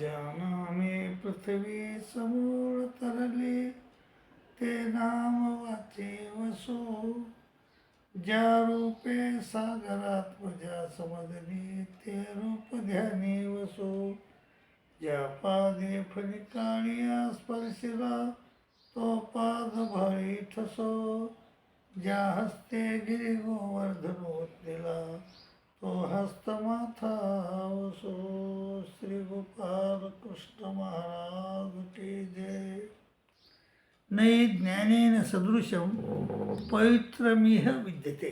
जानामे पृथ्वी समूळ तरले, ते नाम वाचे वसो। ज्या रूपे सागरात ज्या समजली ते रूप ध्यानी वसो। ज्या पादे फलिकाळी स्पर्शिला तो पाद भारी ठसो। ज्या हस्ते गिरी गोवर्धन ओतलेला तो हस्त वसो श्री गोपाल कृष्ण महाराज की जय। नै ज्ञानेन सदृशं पवित्रमिह विद्यते।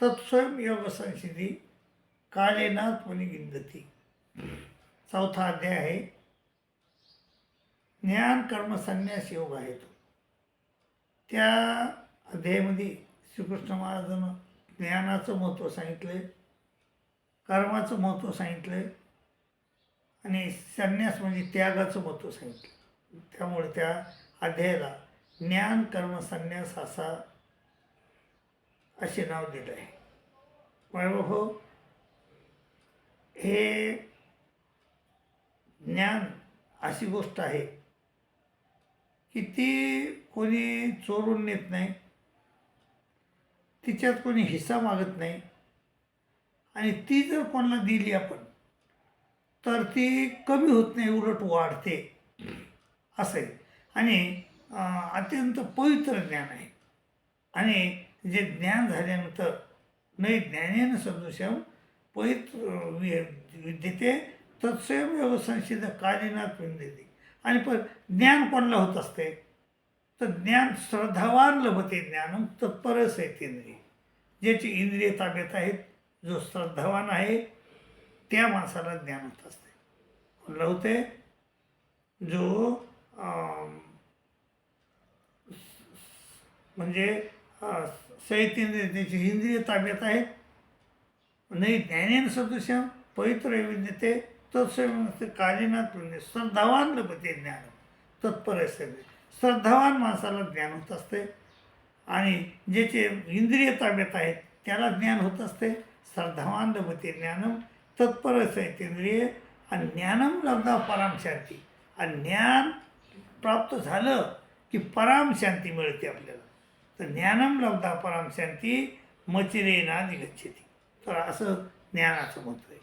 तत्स्वयं योगसंसिधी कालेनात्मनी विद्यती चौथा अध्याय आहे ज्ञान कर्म संन्यास योग आहे तो त्या अध्यायामध्ये श्रीकृष्ण महाराजानं ज्ञानाचं महत्त्व सांगितलं कर्माचं महत्त्व सांगितलं आणि संन्यास म्हणजे त्यागाचं महत्त्व सांगितलं. त्यामुळे त्या अध्यायाला ज्ञान कर्म संन्यास असा असे नाव दिलं आहे. वैभव हे ज्ञान अशी गोष्ट आहे की ती कोणी चोरून नेत नाही. तिच्यात कोणी हिस्सा मागत नाही. आणि ती जर कोणाला दिली आपण तर ती कमी होत नाही उलट वाढते. असं आहे आणि अत्यंत पवित्र ज्ञान आहे. आणि जे ज्ञान झाल्यानंतर नाही ज्ञानेनं सदृशम पवित्र वि- विद्यते तत्स्वयं व्यवसंसिद्ध कालीनाथ विद्यते आणि पण ज्ञान कोणाला होत असते? तर ज्ञान श्रद्धावान लभते ज्ञान तत्परच आहे इंद्रिय ज्याची इंद्रिय ताब्यात आहेत जो श्रद्धावान आहे त्या माणसाला ज्ञान होत असते. कोणाला होते जो म्हणजे अं, इंद्रिय ताब्यात आहेत नाही ज्ञानेन सदृश्य पवित्र विद्यते तत्सवते कालीनाथ पुण्य. श्रद्धावान लपते ज्ञान तत्पर असते श्रद्धावान माणसाला ज्ञान होत असते. आणि ज्याचे इंद्रिय ताब्यात आहेत त्याला ज्ञान होत असते. श्रद्धावान लभते ज्ञानम तत्परच असेल इंद्रिय आणि ज्ञानम लब्धा परामशांती आणि ज्ञान प्राप्त झालं की पराम शांती मिळते आपल्याला. तर ज्ञानम लब्धा पराम शांती मचिरेना निगच्छती तर असं ज्ञानाचं मत आहे.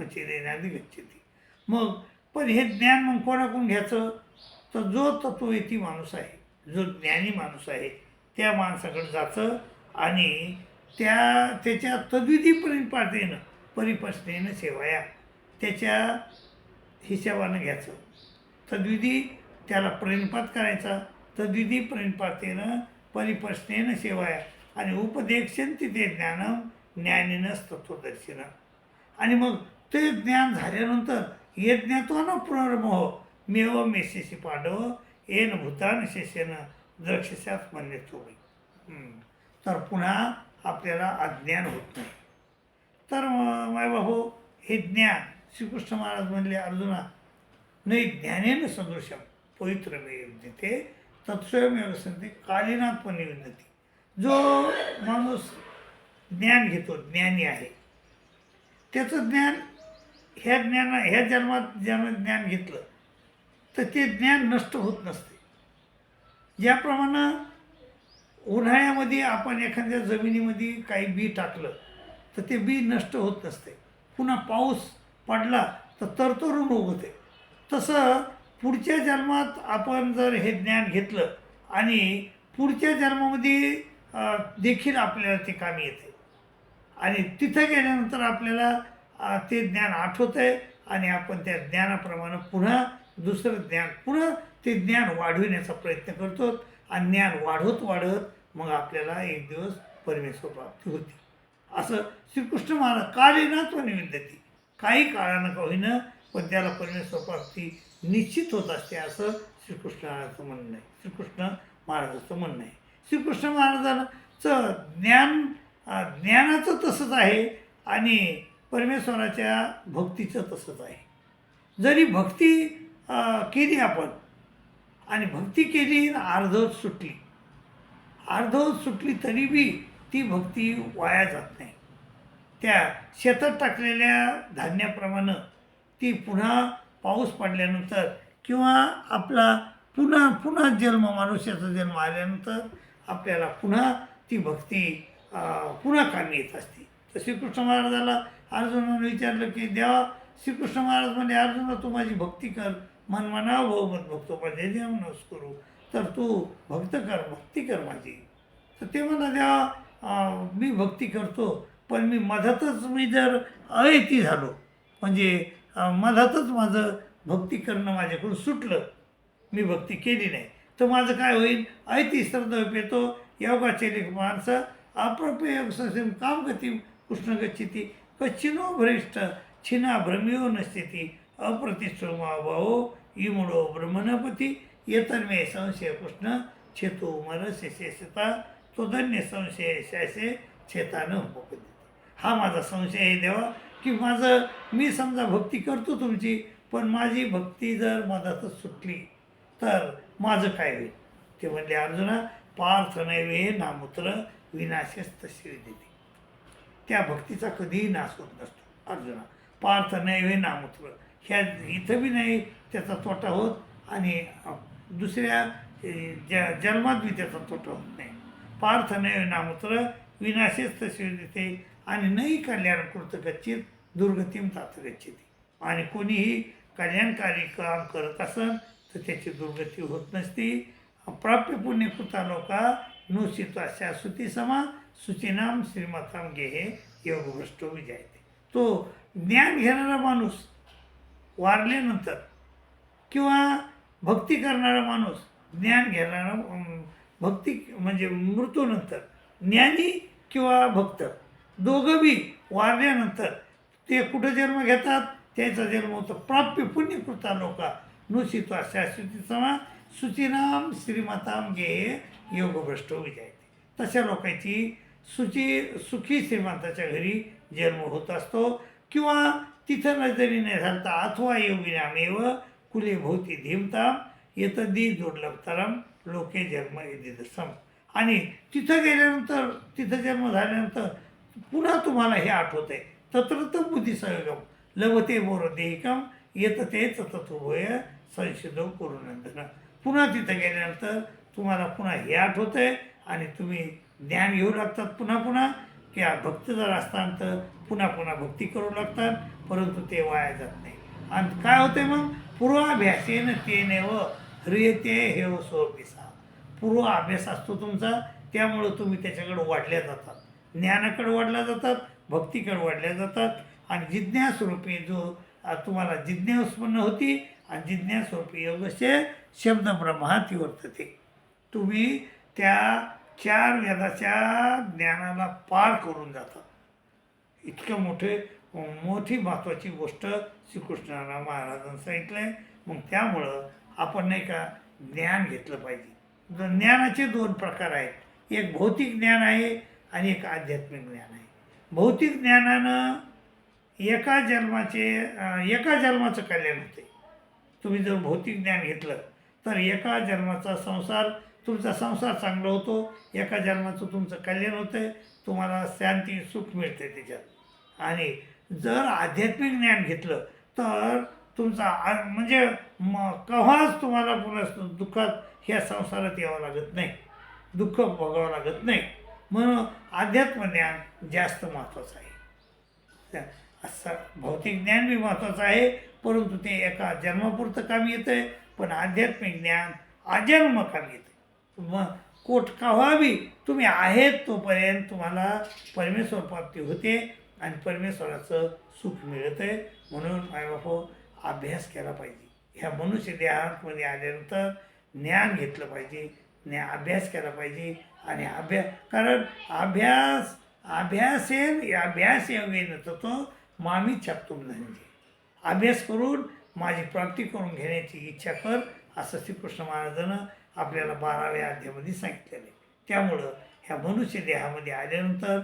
मचिरेना निगच्छती मग पण हे ज्ञान मग कोणाकडून घ्यायचं? तर जो तत्ववेती माणूस आहे जो ज्ञानी माणूस आहे त्या माणसाकडे जायचं आणि त्या त्याच्या तद्विधी परिपातेनं परिपस्नेनं सेवाया त्याच्या हिशेबानं घ्यायचं. तद्विधी त्याला प्रेमपात करायचा. तद्विधी प्रेमपातेनं परिप्रश्नेनं सेवाया आणि उपदेशन तिथे ज्ञानं ज्ञानीनच तत्वदर्शिनं. आणि मग ते ज्ञान झाल्यानंतर यज्ञत्वानं पुनर्मोह हो. मेव मेशेशी पाडव येन भूतान शेषेनं द्रक्षसात म्हणणे तर पुन्हा आपल्याला अज्ञान होत नाही. तर माय भाऊ हे ज्ञान श्रीकृष्ण महाराज म्हणले अर्जुना नाही ज्ञानेन सदृशम पवित्र ते तत्स्वयमेव संधी कालिनात्मने विनती जो माणूस ज्ञान घेतो ज्ञानी आहे त्याचं ज्ञान ह्या ज्ञाना ह्या जन्मात ज्यानं ज्ञान घेतलं तर ते ज्ञान नष्ट होत नसते. ज्याप्रमाणे उन्हाळ्यामध्ये आपण एखाद्या जमिनीमध्ये काही बी टाकलं तर ते बी नष्ट होत नसते पुन्हा पाऊस पडला तर तरतरून उगवते तसं पुढच्या जन्मात आपण जर हे ज्ञान घेतलं आणि पुढच्या जन्मामध्ये देखील आपल्याला ते कामी येते. आणि तिथं गेल्यानंतर आपल्याला ते ज्ञान आठवत आहे आणि आपण त्या ज्ञानाप्रमाणे पुन्हा दुसरं ज्ञान पुन्हा ते ज्ञान वाढविण्याचा प्रयत्न करतो. आणि ज्ञान वाढवत वाढत मग आपल्याला एक दिवस परमेश्वर प्राप्ती होते. असं श्रीकृष्ण महाराज कालीनात्व निविद्यती काही काळानं का होईनं पण त्याला परमेश्वर प्राप्ती निश्चित होत असते असं श्रीकृष्ण महाराजाचं म्हणणं आहे. श्रीकृष्ण महाराजाचं म्हणणं आहे. श्रीकृष्ण महाराजांचं ज्ञान ज्ञानाचं तसंच आहे आणि परमेश्वराच्या भक्तीचं तसंच आहे. जरी भक्ती केली आपण आणि भक्ती केली अर्धवत अर्धवट सुटली. अर्धवट सुटली तरी बी ती भक्ती वाया जात नाही. त्या शेतात टाकलेल्या धान्याप्रमाणे ती पुन्हा पाऊस पडल्यानंतर किंवा आपला पुन्हा पुन्हा जन्म मनुष्याचा जन्म आल्यानंतर आपल्याला पुन्हा ती भक्ती पुन्हा कामी येत असते. तर श्रीकृष्ण महाराजाला अर्जुनानं विचारलं की देवा श्रीकृष्ण महाराज म्हणजे अर्जुना तू माझी भक्ती कर. मन बहुमत भक्तो माझे देव नस करू. तर तू भक्त कर भक्ती कर माझी. तर ते म्हणा द्या मी भक्ती करतो पण मी मधातच मी जर अयती झालो म्हणजे मधातच माझं भक्ती करणं माझ्याकडून सुटलं मी भक्ती केली नाही तर माझं काय होईल? ऐती श्रद्धा येतो योगाचे लेख माणसं अप्रप्य योग ससेम काम गती कृष्ण गच्छिती कच्छिनो भ्रष्ट छिना भ्रमियो नस्थिती अप्रतिष्ठमा भावो इमुडो ब्रह्मणपती ఇతన్మే संशय कृष्ण छेतो मरसे शेषता तो धन्य संशय शासे छेतानं उपपती हा माझा संशय आहे देवा की माझं मी समजा भक्ती करतो तुमची पण माझी भक्ती जर मधातच सुटली तर माझं काय होईल? ते म्हणले अर्जुना पार्थ नैवे नामूत्र विनाशेस तशी देते त्या भक्तीचा कधीही नाश होत नसतो. अर्जुना पार्थ नैवे नामूत्र ह्या इथं बी नाही त्याचा तोटा होत आणि दुसऱ्या ज्या ज जन्मात बी त्याचा तोटा होत नाही. पार्थ नैवे नामत्र विनाशेच तशी देते आणि नाही कल्याण कृत गच्छित दुर्गतीम तात गच्छिती आणि कोणीही कल्याणकारी काम करत असेल तर त्याची दुर्गती होत नसती. प्राप्य पुण्यकृता लोका नुसिता शाश्वती समा सुचिनाम श्रीमताम गेहे योगभ्रष्ट विजयते. तो ज्ञान घेणारा माणूस वारल्यानंतर किंवा भक्ती करणारा माणूस ज्ञान घेणारा भक्ती म्हणजे मृत्यूनंतर ज्ञानी किंवा भक्त दोघं बी वारल्यानंतर ते कुठं जन्म घेतात? त्याचा जन्म होतो प्राप्य पुण्यकृता लोका नुसित्वा शाश्वती समा सुचिनाम श्रीमताम गे योगभ्रष्ट विजयते. तशा लोकांची सुची सुखी श्रीमंताच्या घरी जन्म होत असतो. किंवा तिथं न जरी नाही झालं तर अथवा योगिनामेव कुले भोवती धीमताम येतं दी दुर्लभतरम लोके जन्म सम आणि तिथं गेल्यानंतर तिथं जन्म झाल्यानंतर पुन्हा तुम्हाला हे आठवत आहे तत्र तर बुद्धिसहगम लवते बोर देहिकम येत तेच संशोधन करून करुनंदन. पुन्हा तिथं गेल्यानंतर तुम्हाला पुन्हा हे आठवत आहे आणि तुम्ही ज्ञान घेऊ लागतात पुन्हा पुन्हा. की भक्त जर असताना तर पुन्हा पुन्हा भक्ती करू लागतात परंतु ते वाया जात नाही. आणि काय होते मग? पूर्वाभ्यासेन तेने व ह्रियते हे सोपिसा पूर्व अभ्यास असतो तुमचा त्यामुळं तुम्ही त्याच्याकडे वाढल्या जातात. ज्ञानाकडे वाढल्या जातात भक्तीकडे वाढल्या जातात. आणि जिज्ञास्वरूपी जो तुम्हाला जिज्ञा उत्पन्न होती आणि जिज्ञास्वरूपी योगस्य शब्द ब्रह्मात वर्तते. तुम्ही त्या चार वेदाच्या ज्ञानाला पार करून जातात. इतकं मोठे मोठी महत्त्वाची गोष्ट श्रीकृष्णाला महाराजांनी सांगितलं आहे मग त्यामुळं आपण नाही का ज्ञान घेतलं पाहिजे. ज्ञानाचे दोन प्रकार आहेत. एक भौतिक ज्ञान आहे आणि एक आध्यात्मिक ज्ञान आहे. भौतिक ज्ञानानं एका जन्माचे एका जन्माचं कल्याण होते तुम्ही जर भौतिक ज्ञान घेतलं तर एका जन्माचा संसार तुमचा संसार चांगला होतो एका जन्माचं तुमचं कल्याण होतं तुम्हाला शांती सुख मिळते त्याच्यात. आणि जर आध्यात्मिक ज्ञान घेतलं तर तुमचा आ- म्हणजे म केव्हाच तुम्हाला पुन्हा दुःखात ह्या संसारात यावं लागत नाही. दुःख भोगावं लागत नाही. म्हणून अध्यात्मज्ञान जास्त महत्त्वाचं आहे. त्या- असं भौतिक ज्ञान बी महत्त्वाचं आहे परंतु ते एका जन्मापुरतं काम येतं आहे पण आध्यात्मिक ज्ञान आजन्म काम येतं. मग कोट केव्हा तुम्ही आहेत तोपर्यंत तुम्हाला परमेश्वर प्राप्ती होते आणि परमेश्वराचं सुख मिळत आहे म्हणून मायबापो अभ्यास केला पाहिजे. ह्या मनुष्य देहामध्ये आल्यानंतर ज्ञान घेतलं पाहिजे. ज्ञा अभ्यास केला पाहिजे आणि अभ्यास कारण अभ्यास अभ्यासेन अभ्यास योगेन तो मामी छापतुम धनंजय अभ्यास करून माझी प्राप्ती करून घेण्याची इच्छा कर असं श्रीकृष्ण महाराजानं आपल्याला बाराव्या अध्यामध्ये सांगितलेलं आहे. त्यामुळं ह्या मनुष्य देहामध्ये आल्यानंतर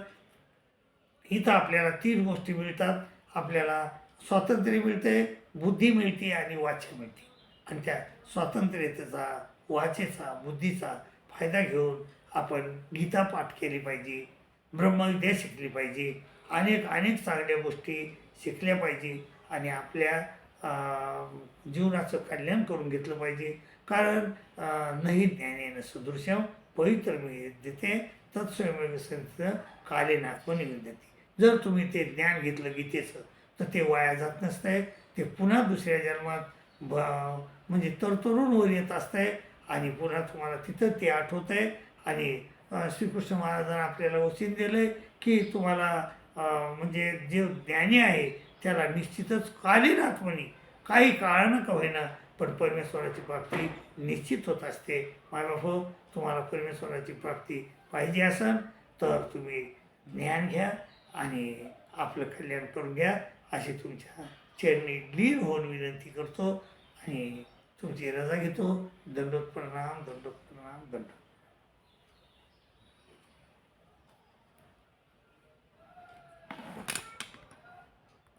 इथं आपल्याला तीन गोष्टी मिळतात. आपल्याला स्वातंत्र्य मिळते बुद्धी मिळते आणि वाच्य मिळते. आणि त्या स्वातंत्र्यतेचा वाचेचा बुद्धीचा फायदा घेऊन आपण गीता पाठ केली पाहिजे ब्रह्मविद्या शिकली पाहिजे अनेक अनेक चांगल्या गोष्टी शिकल्या पाहिजे आणि आपल्या जीवनाचं कल्याण करून घेतलं पाहिजे. कारण नाही ज्ञानेन सदृश्यम पवित्र मी देते तत्स्वयं कालेनात्म देते जर तुम्ही ते ज्ञान घेतलं गीतेचं तर ते वाया जात नसतंय ते पुन्हा दुसऱ्या जन्मात ब म्हणजे तरतरुणवर येत असतंय आणि पुन्हा तुम्हाला तिथं ते आठवत आहे आणि श्रीकृष्ण महाराजांना आपल्याला वचन दिलं आहे की तुम्हाला म्हणजे जे ज्ञानी आहे त्याला निश्चितच कालीन आत्मनी काही काळ नका होईना पण परमेश्वराची प्राप्ती निश्चित होत असते. मला हो तुम्हाला परमेश्वराची प्राप्ती पाहिजे असेल तर तुम्ही ज्ञान घ्या आणि आपलं कल्याण करून घ्या. अशी तुमच्या चरणी लीन होऊन विनंती करतो आणि तुमची रजा घेतो. दंडोत प्रणाम दंडोत प्रणाम दंडोत